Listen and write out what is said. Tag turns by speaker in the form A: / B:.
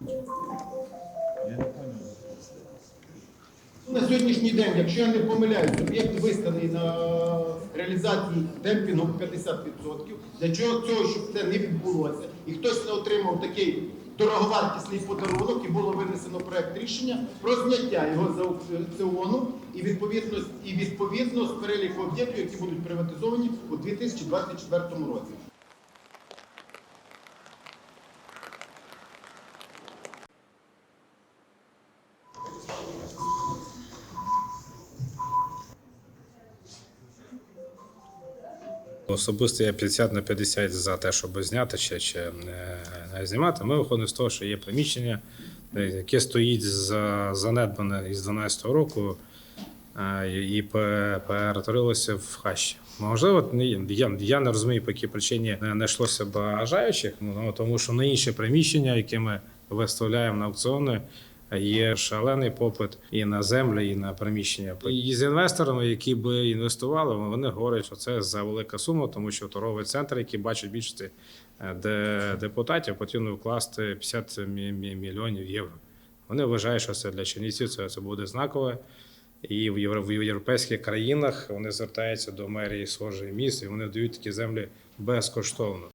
A: Ну, на сьогоднішній день, якщо я не помиляюсь, об'єкт виставлений на реалізацію демпінгу 50%. Для чого цього, щоб це не відбулося? І хтось не отримав такий дороговартісний подарунок, і було винесено проект рішення про зняття його з аукціону і відповідно і відповідно з переліку об'єктів, які будуть приватизовані у 2024 році.
B: Особисто я 50 на 50 за те, щоб зняти чи, чи е, не знімати. Ми виходимо з того, що є приміщення, е, яке стоїть за занедбане із 12 року е, і перетворилося в хащі. Можливо, я, я не розумію, по якій причині не знайшлося бажаючих, ну, тому що на інші приміщення, які ми виставляємо на аукціони, Є шалений попит і на землю, і на приміщення. І з інвесторами, які би інвестували, вони говорять, що це за велика сума, тому що торговий центр, який бачить більшості е, де депутатів, потрібно вкласти 50 мі- мі- мільйонів євро. Вони вважають, що це для Чернівців це, це буде знакове. І в європейських країнах вони звертаються до мерії схожих міст, і вони дають такі землі безкоштовно.